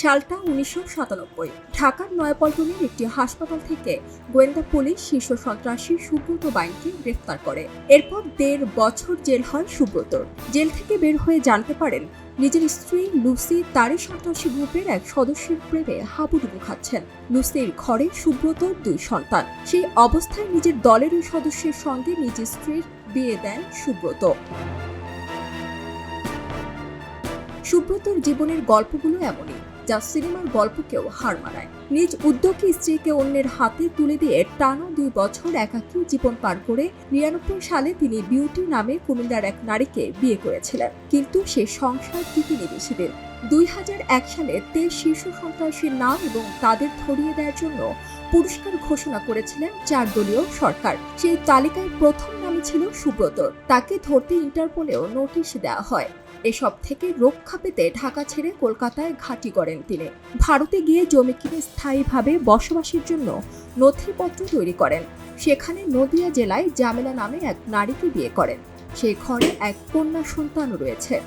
সালটা উনিশশো সাতানব্বই। ঢাকার নয়াপল্টনের একটি হাসপাতাল থেকে গোয়েন্দা পুলিশ শীর্ষ সন্ত্রাসী সুব্রত বাইনকে গ্রেফতার করে। এরপর দেড় বছর জেল হয় সুব্রতর জেল থেকে বের হয়ে জানতে পারেন, নিজের স্ত্রী লুসি তারই সন্ত্রাসী গ্রুপের এক সদস্যের প্রেমে হাবুডুবু খাচ্ছেন। লুসির ঘরে সুব্রতর দুই সন্তান। সেই অবস্থায় নিজের দলের ওই সদস্যের সঙ্গে নিজের স্ত্রীর বিয়ে দেন সুব্রত। সুব্রতর জীবনের গল্পগুলো এমনই। যা সিনেমার গল্পকেও হার মানায়। নিজ উদ্যোগে স্ত্রীকে অন্যের হাতে তুলে দিয়ে টানা দুই বছর একাকী জীবন পার করে নিরানব্বই সালে তিনি বিউটি নামে কুমিল্লার এক নারীকে বিয়ে করেছিলেন। কিন্তু সে সংসার টিকেনি বেশি দিন দুই হাজার এক সালে তেইশ শীর্ষ সন্ত্রাসীর নাম এবং তাদের ধরিয়ে দেওয়ার জন্য পুরস্কার ঘোষণা করেছিলেন চার দলীয় সরকার। সেই তালিকায় প্রথম নামে ছিল সুব্রত। তাকে ধরতে ইন্টারপোলেও নোটিশ দেওয়া হয়। এসব থেকে রক্ষা পেতে ঢাকা ছেড়ে কলকাতায় ঘাঁটি করেন তিনি। ভারতে গিয়ে জমি কিনে স্থায়ীভাবে বসবাসের জন্য নথিপত্র তৈরি করেন। সেখানে নদিয়া জেলায় জামেলা নামে এক নারীকে বিয়ে করেন। সেই ঘরে এক কন্যা সন্তানও রয়েছে।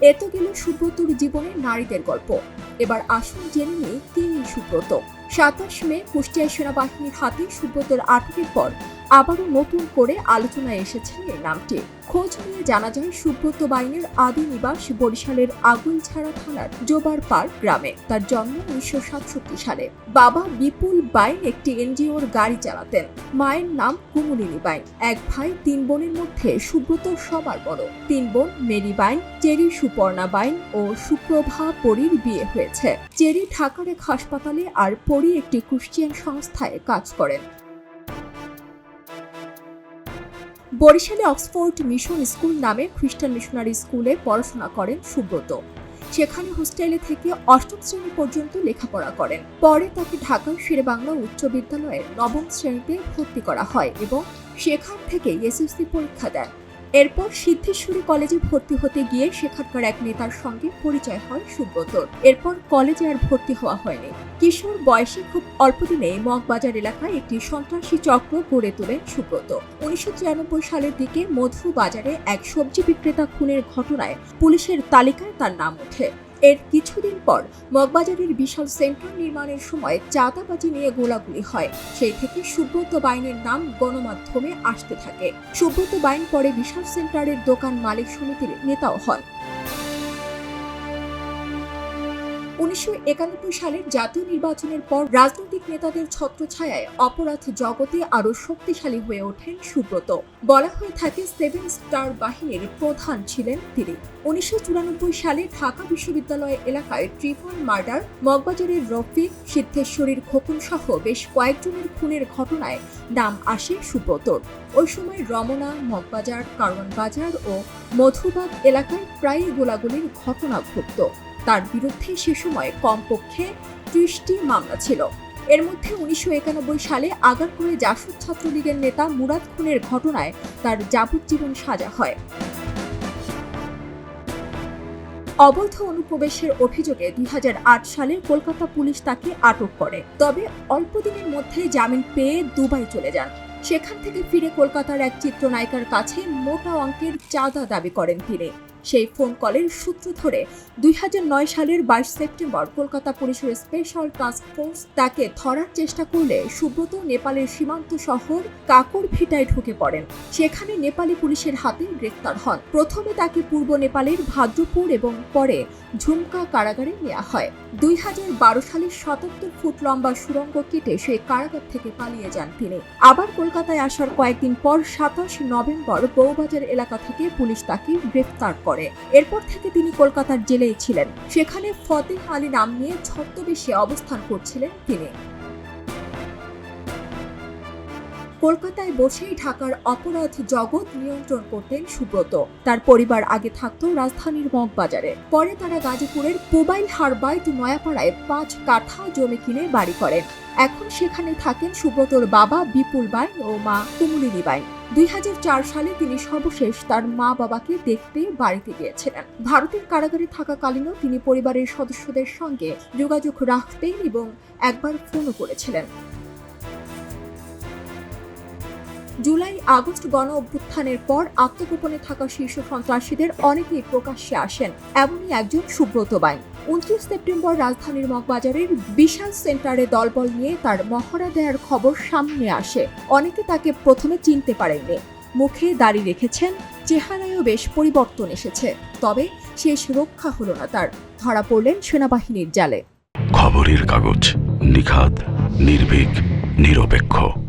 এত গেল সুব্রতর জীবনে নারীদের গল্প। এবার আসুন জেনে নিই তিনি সুব্রত। সাতাশ মে কুষ্টিয়া সেনাবাহিনীর হাতে সুব্রতের আটকের পর আবারও নতুন করে আলোচনায় এসেছে এই নামটি। খোঁজ নিয়ে জানা যায়, সুব্রত বাইনের আদি নিবাস বরিশালের আগুনছাড়া থানার জোবার পার্ক গ্রামে। তার জন্ম উনিশশো সাতষট্টি সালে। বাবা বিপুল বাইন একটি এনজিওর গাড়ি চালাতেন। মায়ের নাম কুমুলিনী বাইন এক ভাই তিন বোনের মধ্যে সুব্রত সবার বড়। তিন বোন মেরি বাইন চেরি সুপর্ণা বাইন ও সুপ্রভা পরীর বিয়ে হয়েছে। চেরি ঢাকার এক হাসপাতালে আর পরী একটি ক্রিশ্চিয়ান সংস্থায় কাজ করেন। বরিশালে অক্সফোর্ড মিশন স্কুল নামে খ্রিস্টান মিশনারি স্কুলে পড়াশোনা করেন সুব্রত। সেখানে হোস্টেলে থেকে অষ্টম শ্রেণি পর্যন্ত লেখাপড়া করেন। পরে তাকে ঢাকার শেরেবাংলা উচ্চ বিদ্যালয়ের নবম শ্রেণীতে ভর্তি করা হয় এবং সেখান থেকে এসএসসি পরীক্ষা দেন। এরপর সিদ্ধেশ্বরী কলেজে ভর্তি হতে গিয়ে সেখানকার এক নেতার সঙ্গে পরিচয় হয় সুব্রতর এরপর কলেজে আর ভর্তি হওয়া হয়নি। কিশোর বয়সে খুব অল্প দিনে মগবাজার এলাকায় একটি সন্ত্রাসী চক্র গড়ে তোলেন সুব্রত। উনিশশো সালের দিকে মধু বাজারে এক সবজি বিক্রেতা খুনের ঘটনায় পুলিশের তালিকায় তার নাম ওঠে। এর কিছুদিন পর মগবাজারের বিশাল সেন্টার নির্মাণের সময় চাঁদাবাজি নিয়ে গোলাগুলি হয়। সেই থেকে সুব্রত বাইনের নাম গণমাধ্যমে আসতে থাকে। সুব্রত বাইন পরে বিশাল সেন্টারের দোকান মালিক সমিতির নেতাও হন। উনিশশো একানব্বই সালের জাতীয় নির্বাচনের পর রাজনৈতিক নেতাদের ছত্রছায়ায় অপরাধ জগতে আরও শক্তিশালী হয়ে ওঠেন সুব্রত। বলা হয়ে থাকে, সেভেন স্টার বাহিনীর প্রধান ছিলেন তিনি। উনিশশো চুরানব্বই সালে ঢাকা বিশ্ববিদ্যালয় এলাকায় ট্রিপল মার্ডার, মগবাজারের রফিক, সিদ্ধেশ্বরীর খোকন সহ বেশ কয়েকজনের খুনের ঘটনায় নাম আসে সুব্রতর। ওই সময় রমনা, মগবাজার, কারওয়ান বাজার ও মধুবাগ এলাকায় প্রায়ই গোলাগুলির ঘটনা ঘটত। তার বিরুদ্ধে সে সময় কমপক্ষে ত্রিশটি মামলা ছিল। এর মধ্যে উনিশশো একানব্বই সালে আগারপুরে জাসদ ছাত্রলীগের নেতা মুরাদ খুনের ঘটনায় তার যাবজ্জীবন সাজা হয়। অবৈধ অনুপ্রবেশের অভিযোগে দুই হাজার আট সালে কলকাতা পুলিশ তাকে আটক করে। তবে অল্প দিনের মধ্যে জামিন পেয়ে দুবাই চলে যান। সেখান থেকে ফিরে কলকাতার এক চিত্রনায়িকার কাছে মোটা অঙ্কের চাঁদা দাবি করেন তিনি। সেই ফোন কলের সূত্র ধরে দুই হাজার নয় সালের বাইশ সেপ্টেম্বর কলকাতা পুলিশের স্পেশাল টাস্ক ফোর্স তাকে ধরার চেষ্টা করলে সুব্রত নেপালের সীমান্ত শহর কাকুর ভিটায় ঢুকে পড়েন। সেখানে নেপালি পুলিশের হাতে গ্রেফতার হন। প্রথমে তাকে পূর্ব নেপালের ভাদ্রপুর এবং পরে ঝুমকা কারাগারে নেওয়া হয়। দুই হাজার বারো সালের সাতাত্তর ফুট লম্বা সুড়ঙ্গ কেটে সেই কারাগার থেকে পালিয়ে যান তিনি। আবার কলকাতায় আসার কয়েকদিন পর সাতাশ নভেম্বর বউবাজার এলাকা থেকে পুলিশ তাকে গ্রেফতার করে। এরপর থেকে তিনি কলকাতার জেলেই ছিলেন। সেখানে ফতেহ আলী নাম নিয়ে ছদ্মবেশে অবস্থান করছিলেন তিনি। কলকাতায় বসেই ঢাকার অপরাধ জগৎ নিয়ন্ত্রণ করতেন সুব্রত। তার পরিবার আগে থাকত রাজধানীর মগবাজারে। পরে তারা গাজীপুরের পুবাইল হারবাইট নয়াপাড়ায় পাঁচ কাঠা জমি কিনে বাড়ি করেন। এখন সেখানে থাকেন সুব্রতর বাবা বিপুল বাইন ও মা কুমুলিনী বাইন দুই হাজার চার সালে তিনি সর্বশেষ তার মা বাবাকে দেখতে বাড়িতে গিয়েছিলেন। ভারতের কারাগারে থাকাকালীনও তিনি পরিবারের সদস্যদের সঙ্গে যোগাযোগ রাখতেন এবং একবার ফোনও করেছিলেন। জুলাই, আগস্ট গণ অভ্যুত্থানের পর আত্মগোপনে থাকা শীর্ষ সন্ত্রাসীদের অনেকেই প্রকাশ্যে আসেন। এমনই একজন সুব্রত বাইন উনত্রিশ সেপ্টেম্বর রাজধানীর মগবাজারের বিশাল সেন্টারে দলবল নিয়ে তার মহড়া দেওয়ার খবর সামনে আসে। অনেকে তাকে প্রথমে চিনতে পারেননি। মুখে দাড়ি রেখেছেন, চেহারায়ও বেশ পরিবর্তন এসেছে। তবে শেষ রক্ষা হলো না তার। ধরা পড়লেন সেনাবাহিনীর জালে। খবরের কাগজ নিখাত নির্ভীক, নিরপেক্ষ।